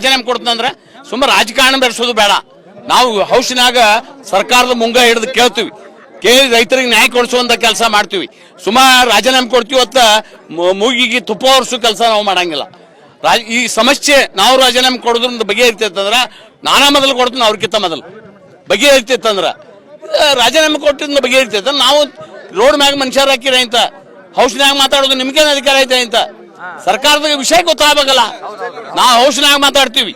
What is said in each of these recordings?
ರಾಜೀನಾಮೆ ಕೊಡ್ತಂದ್ರೆ ಸುಮ್ಮನೆ ರಾಜಕಾರಣ ಬೆರೆಸೋದು ಬೇಡ. ನಾವು ಹೌಸಿನಾಗ ಸರ್ಕಾರದ ಮುಂಗ ಹಿಡಿದು ಕೇಳ್ತೀವಿ. ಕೇಳಿ ರೈತರಿಗೆ ನ್ಯಾಯ ಕೊಡಿಸುವಂತ ಕೆಲಸ ಮಾಡ್ತೀವಿ. ಸುಮಾರು ರಾಜೀನಾಮೆ ಕೊಡ್ತೀವಿ ಹೊತ್ತ ಮೂಗಿಗೆ ತುಪ್ಪ ಒರೆಸೋ ಕೆಲಸ ನಾವು ಮಾಡಂಗಿಲ್ಲ. ರಾಜ ಈ ಸಮಸ್ಯೆ ನಾವು ರಾಜೀನಾಮೆ ಕೊಡೋದ್ರಿಂದ ಅಂದ್ರೆ ನಾನಾ ಮೊದಲು ಕೊಡ್ತೀನಿ ಅವ್ರಿಗಿಂತ ಮೊದಲು. ಬಗೆ ಆ, ರಾಜೀನಾಮೆ ಕೊಟ್ಟಿದ್ದ ಇರ್ತೈತೆ ನಾವು ರೋಡ್ ಮ್ಯಾಗ ಮನುಷ್ಯರ ಹಾಕಿರ ಅಂತ ಹೌಸ್ನ್ಯಾಗ ಮಾತಾಡೋದು ನಿಮ್ಗೇನು ಅಧಿಕಾರ ಐತೆ ಅಂತ. ಸರ್ಕಾರದ ವಿಷಯ ಗೊತ್ತಾಗಬೇಕಲ್ಲ. ನಾವು ಹೌಸ್ನ್ಯಾಗ ಮಾತಾಡ್ತೀವಿ.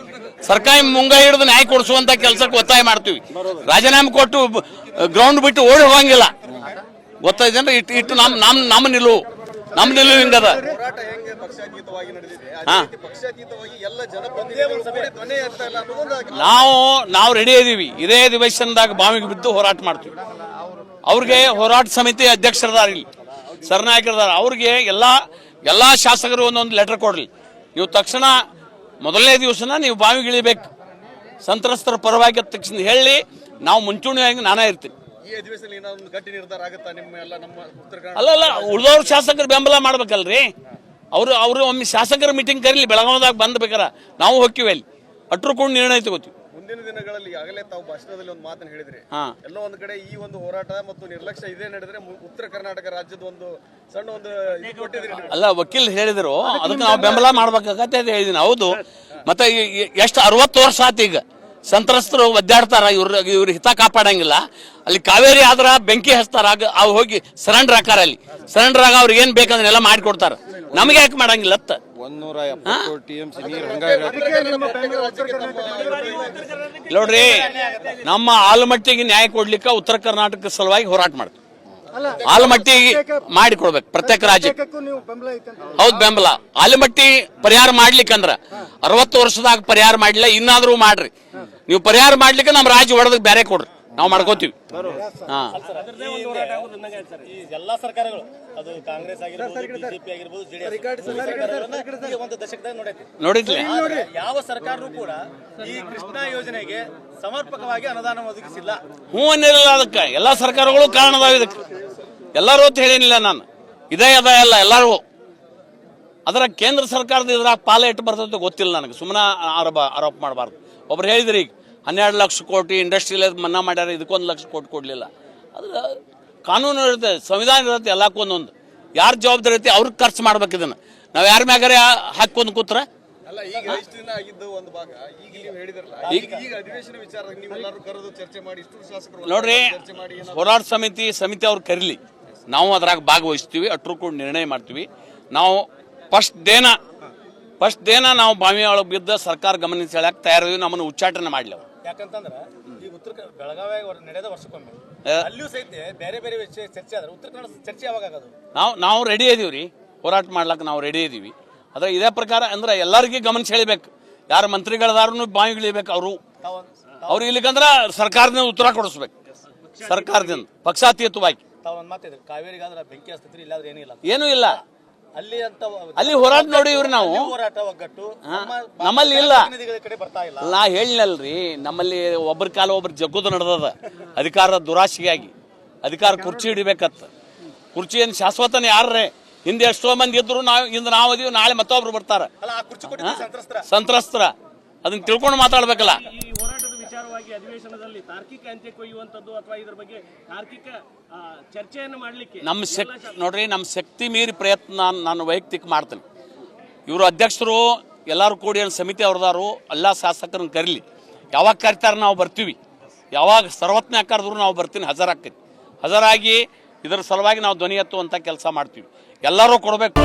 ಸರ್ಕಾರ ಮುಂಗೈ ಹಿಡಿದು ನ್ಯಾಯ ಕೊಡಿಸುವಂತ ಕೆಲಸಕ್ಕೆ ಒತ್ತಾಯ ಮಾಡ್ತೀವಿ. ರಾಜೀನಾಮೆ ಕೊಟ್ಟು ಗ್ರೌಂಡ್ ಬಿಟ್ಟು ಓಡಿ ಹೋಗಂಗಿಲ್ಲ. ಗೊತ್ತಾಯ್ತಂದ್ರೆ ಇಟ್ಟು ಇಟ್ಟು ನಮ್ ನಮ್ ನಮ್ಮ ನಿಲುವು. ನಮ್ಮ ನಿಲುವು ಹಿಂಗದ? ನಾವು ನಾವು ರೆಡಿ ಇದೀವಿ. ಇದೇ ಅಧಿವೇಶನದಾಗ ಬಾವಿಗೆ ಬಿದ್ದು ಹೋರಾಟ ಮಾಡ್ತೀವಿ. ಅವ್ರಿಗೆ ಹೋರಾಟ ಸಮಿತಿ ಅಧ್ಯಕ್ಷರದಾರ ಇಲ್ಲಿ ಸರ್ನಾಯಕರದಾರ. ಅವ್ರಿಗೆ ಎಲ್ಲಾ ಎಲ್ಲಾ ಶಾಸಕರು ಒಂದೊಂದು ಲೆಟರ್ ಕೊಡ್ಲಿ. ನೀವು ತಕ್ಷಣ ಮೊದಲನೇ ದಿವಸನ ನೀವು ಬಾವಿಗಿಳಿಬೇಕು ಸಂತ್ರಸ್ತರ ಪರವಾಗಿ ಅದ್ ತಕ್ಷಣ ಹೇಳಿ ನಾವು ಮುಂಚೂಣಿಯಾಗಿ ನಾನೇ ಇರ್ತೀನಿ. ಅಲ್ಲ ಅಲ್ಲ ಉಳಿದವ್ರ ಶಾಸಕರು ಬೆಂಬಲ ಮಾಡ್ಬೇಕಲ್ರಿ. ಅವರು ಅವರು ಒಮ್ಮೆ ಶಾಸಕರ ಮೀಟಿಂಗ್ ಕರೀಲಿ ಬೆಳಗಾವದಾಗ ಬಂದ್ ಬೇಕಾರ. ನಾವು ಹೋಗ್ತೀವಿ ಅಲ್ಲಿ. ಅಟ್ರು ಕೂಡ ನಿರ್ಣಯ ತಗೋತೀವಿ. ಮುಂದಿನ ದಿನಗಳಲ್ಲಿ ಆಗಲೇ ತಾವು ಭಾಷಣದಲ್ಲಿ ಒಂದು ಮಾತನ್ನು ಹೇಳಿದ್ರಿ. ಎಲ್ಲೋ ಒಂದು ಕಡೆ ಈ ಒಂದು ಹೋರಾಟ ಮತ್ತು ನಿರ್ಲಕ್ಷ್ಯ ಇದೇ ನಡೆದ್ರೆ ಉತ್ತರ ಕರ್ನಾಟಕ ರಾಜ್ಯದ ಒಂದು ಸಣ್ಣ ಒಂದು ಅಲ್ಲ ವಕೀಲ್ ಹೇಳಿದ್ರು. ಅದಕ್ಕೆ ನಾವು ಬೆಂಬಲ ಮಾಡ್ಬೇಕಾಗತ್ತೆ ಅಂತ ಹೇಳಿದೀನಿ. ಹೌದು. ಮತ್ತೆ ಎಷ್ಟು ಅರವತ್ತು ವರ್ಷ ಆತು ಈಗ. ಸಂತ್ರಸ್ತರು ಒದ್ದಾಡ್ತಾರ ಇವ್ರ ಇವ್ರ ಹಿತ ಕಾಪಾಡಂಗಿಲ್ಲ. ಅಲ್ಲಿ ಕಾವೇರಿ ಆದ್ರ ಬೆಂಕಿ ಹಚ್ತಾರ. ಆಗ ಅವ್ ಹೋಗಿ ಸರೆಂಡರ್ ಹಾಕಾರ ಅಲ್ಲಿ. ಸರೆಂಡರ್ ಆಗ ಅವ್ರಿಗೆ ಏನ್ ಬೇಕಂದ್ರೆಲ್ಲ ಮಾಡಿಕೊಡ್ತಾರ ನಮ್ಗೆ ಯಾಕೆ ಮಾಡಂಗಿಲ್ಲ ಅತ್ತ? ಒಂದೂರ ಎಪ್ಪತ್ತು ಟಿ ಎಂ ಸಿ ನೀರು ನೋಡ್ರಿ ನಮ್ಮ ಆಲಮಟ್ಟಿಗೆ ನ್ಯಾಯ ಕೊಡ್ಲಿಕ್ಕೆ ಉತ್ತರ ಕರ್ನಾಟಕ ಸಲುವಾಗಿ ಹೋರಾಟ ಮಾಡ್ತೀವಿ. ಆಲಮಟ್ಟಿಗೆ ಮಾಡಿ ಕೊಡ್ಬೇಕು ಪ್ರತ್ಯೇಕ ರಾಜ್ಯ ನೀವು ಬೆಂಬಲ ಐತೆ ಅಂತ ಹೌದ್ ಬೆಂಬಲ. ಆಲಮಟ್ಟಿ ಪರಿಹಾರ ಮಾಡ್ಲಿಕ್ಕಂದ್ರ ಅರವತ್ತು ವರ್ಷದಾಗ ಪರಿಹಾರ ಮಾಡ್ಲಿಲ್ಲ ಇನ್ನಾದ್ರೂ ಮಾಡ್ರಿ. ನೀವು ಪರಿಹಾರ ಮಾಡ್ಲಿಕ್ಕೆ ನಮ್ಮ ರಾಜ್ಯ ಒಡೆದ್ ಬೇರೆ ಕೊಡ್ರಿ. ನಾವು ಮಾಡ್ಕೋತೀವಿ. ಹಾ. ಈ ಎಲ್ಲಾ ಸರ್ಕಾರಗಳು ಅದು ಕಾಂಗ್ರೆಸ್ ಆಗಿರ್ಬೋದು ಬಿಜೆಪಿ ಆಗಿರ್ಬೋದು ಜೆಡಿಎಸ್ ಒಂದು ದಶಕದಾಗ ನೋಡೈತಿ ನೋಡಿದ್ಲಿ? ಆದ್ರೆ ಯಾವ ಸರ್ಕಾರ ಕೂಡ ಈ ಕೃಷ್ಣ ಯೋಜನೆಗೆ ಸಮರ್ಪಕವಾಗಿ ಅನುದಾನ ಒದಗಿಸಿಲ್ಲ. ಹ್ಞೂ ಅನ್ನಿಲ್ಲ ಅದಕ್ಕೆ. ಎಲ್ಲಾ ಸರ್ಕಾರಗಳು ಕಾರಣ ಅದಾವ ಇದಕ್ಕೆ. ಎಲ್ಲರೂ ಅಂತ ಹೇಳಿನಿಲ್ಲ ನಾನು. ಇದೇ ಅದ ಎಲ್ಲ ಎಲ್ಲರೂ. ಅದರ ಕೇಂದ್ರ ಸರ್ಕಾರದ ಇದ್ರ ಪಾಲ ಇಟ್ಟು ಬರ್ತದೆ ಗೊತ್ತಿಲ್ಲ ನನಗೆ. ಸುಮ್ಮನೆ ಆರೋಪ ಆರೋಪ ಮಾಡಬಾರ್ದು. ಒಬ್ರು ಹೇಳಿದ್ರಿ ಈಗ ಹನ್ನೆರಡು ಲಕ್ಷ ಕೋಟಿ ಇಂಡಸ್ಟ್ರಿಯಲ್ ಮನ್ನಾ ಮಾಡ್ಯಾರ ಇದಕ್ಕೊಂದು ಲಕ್ಷ ಕೋಟಿ ಕೊಡಲಿಲ್ಲ. ಅದು ಕಾನೂನು ಇರುತ್ತೆ ಸಂವಿಧಾನ ಇರುತ್ತೆ ಎಲ್ಲಕ್ಕೊಂದೊಂದು. ಯಾರು ಜವಾಬ್ದಾರಿ ಐತಿ ಅವ್ರಿಗೆ ಖರ್ಚು ಮಾಡ್ಬೇಕು ಇದನ್ನು. ನಾವು ಯಾರ ಮ್ಯಾಗಾರೆ ಹಾಕೊಂಡು ಕೂತ್ರ? ಅಲ್ಲ ಈಗ ಇಷ್ಟು ದಿನ ಆಗಿದ್ದು ಒಂದು ಭಾಗ. ಈಗ ನೀವು ಹೇಳಿದ್ರಲ್ಲ ಈಗ ಈಗ ಅಧಿವೇಶನ ವಿಚಾರ ನೀವೆಲ್ಲರೂ ಕರೆದು ಚರ್ಚೆ ಮಾಡಿ ಇಷ್ಟು ಶಾಸಕರು ನೋಡ್ರಿ ಚರ್ಚೆ ಮಾಡಿ ಏನಾದ್ರು ಹೋರಾಟ ಸಮಿತಿ ಸಮಿತಿ ಅವ್ರು ಕರೀಲಿ. ನಾವು ಅದ್ರಾಗ ಭಾಗವಹಿಸ್ತೀವಿ ಅಟ್ರು ಕೂಡ ನಿರ್ಣಯ ಮಾಡ್ತೀವಿ. ನಾವು ಫಸ್ಟ್ ಡೇನ ಫಸ್ಟ್ ಡೇನ ನಾವು ಬಾವಿ ಒಳಗೆ ಬಿದ್ದ ಸರ್ಕಾರ ಗಮನಿಸಿ ಹೇಳಕ್ಕೆ ತಯಾರಿದ್ವಿ ನಮ್ಮನ್ನು ಉಚ್ಚಾಟನೆ ಮಾಡ್ಲಿ ಯಾಕಂತಂದ್ರ ಈ ಉತ್ತರ ಬೆಳಗಾವಿ ನಡೆದ ವರ್ಷಕ್ಕೊಮ್ಮೆ. ಅಲ್ಲಿಯೂ ಸಹಿತ ಬೇರೆ ಬೇರೆ ವಿಷಯ ಚರ್ಚೆ ಆದ್ರೆ ಉತ್ತರ ಕನ್ನಡ ಚರ್ಚೆ ಯಾವಾಗ ಆಗೋದು? ನಾವು ನಾವು ರೆಡಿ ಇದೀವಿ ರೀ ಹೋರಾಟ ಮಾಡ್ಲಕ್ಕೆ ನಾವು ರೆಡಿ ಇದೀವಿ. ಅದ್ರ ಇದೇ ಪ್ರಕಾರ ಅಂದ್ರೆ ಎಲ್ಲರಿಗೂ ಗಮನ ಸೆಳಿಬೇಕು. ಯಾರು ಮಂತ್ರಿಗಳದಾರು ಬಾವಿಗಿಳಿಬೇಕು ಅವರು. ಅವ್ರು ಇಲ್ಲಿಗಂದ್ರ ಸರ್ಕಾರದಿಂದ ಉತ್ತರ ಕೊಡಿಸ್ಬೇಕು. ಸರ್ಕಾರದಿಂದ ಪಕ್ಷಾತೀತವಾಗಿ. ತಾವು ಒಂದ್ ಮಾತಿದ್ರೆ ಕಾವೇರಿಗಾದ್ರೆ ಬೆಂಕಿ ಹಸ್ತತ್ರಿ ಇಲ್ಲಾದ್ರೆ ಇಲ್ಲ. ಏನೂ ಇಲ್ಲ. ಅಲ್ಲಿ ಅಂತ ಅಲ್ಲಿ ಹೋರಾಟ ನೋಡಿವ್ರಿ ನಾವು. ಅಲ್ಲಿ ಹೋರಾಟ ಒಗ್ಗಟ್ಟು. ನಮ್ಮಲ್ಲಿ ಇಲ್ಲ. ಪ್ರತಿನಿಧಿಗಳ ಕಡೆ ಬರ್ತಾ ಇಲ್ಲ. ನಾ ಹೇಳಿನಲ್ರಿ ನಮ್ಮಲ್ಲಿ ಒಬ್ಬರ ಕಾಲ ಒಬ್ರ ಜಗ್ಗೋದು ನಡೆದದ. ಅಧಿಕಾರದ ದುರಾಶೆಗಾಗಿ. ಅಧಿಕಾರ ಕುರ್ಚಿ ಹಿಡಿಬೇಕತ್ತ. ಕುರ್ಚಿ ಏನು ಶಾಶ್ವತನ ಯಾರ್ರೆ? ಹಿಂದೆ ಎಷ್ಟೋ ಮಂದಿ ಇದ್ರು ನಾವು ಇಂದು ನಾವು ಅದೀವಿ ನಾಳೆ ಮತ್ತೊಬ್ರು ಬರ್ತಾರೆ. ಅಲ್ಲ ಆ ಕುರ್ಚಿ ಕೊಟ್ಟಿದ್ದು ಸಂತ್ರಸ್ತರ. ಸಂತ್ರಸ್ತರ. ಅದನ್ನ ತಿಳ್ಕೊಂಡು ಮಾತಾಡ್ಬೇಕಲ್ಲ. ವಿಚಾರವಾಗಿ ಅಧಿವೇಶನದಲ್ಲಿ ತಾರ್ಕಿಕ ಅಂತ್ಯ ಕೊಯ್ಯುವಂತದ್ದು ಅಥವಾ ಇದರ ಬಗ್ಗೆ ತಾರ್ಕಿಕ ಚರ್ಚೆಯನ್ನು ಮಾಡಲಿಕ್ಕೆ ನಮ್ಮ ಶಕ್ತಿ ನೋಡ್ರಿ ನಮ್ಮ ಶಕ್ತಿ ಮೀರಿ ಪ್ರಯತ್ನ ನಾನು ನಾನು ವೈಯಕ್ತಿಕ ಮಾಡ್ತೇನೆ. ಇವರು ಅಧ್ಯಕ್ಷರು ಎಲ್ಲರೂ ಕೂಡಿ ಏನು ಸಮಿತಿ ಅವ್ರದಾರು ಎಲ್ಲ ಶಾಸಕರನ್ನು ಕರೀಲಿ. ಯಾವಾಗ ಕರಿತಾರೆ ನಾವು ಬರ್ತೀವಿ. ಯಾವಾಗ ಸರ್ವತ್ನ ಕರೆದ್ರು ನಾವು ಬರ್ತೀನಿ ಹಜರಾಗ್ತೈತಿ ಹಜರಾಗಿ ಇದರ ಸಲುವಾಗಿ ನಾವು ಧ್ವನಿ ಎತ್ತುವಂಥ ಕೆಲಸ ಮಾಡ್ತೀವಿ. ಎಲ್ಲರೂ ಕೊಡಬೇಕು.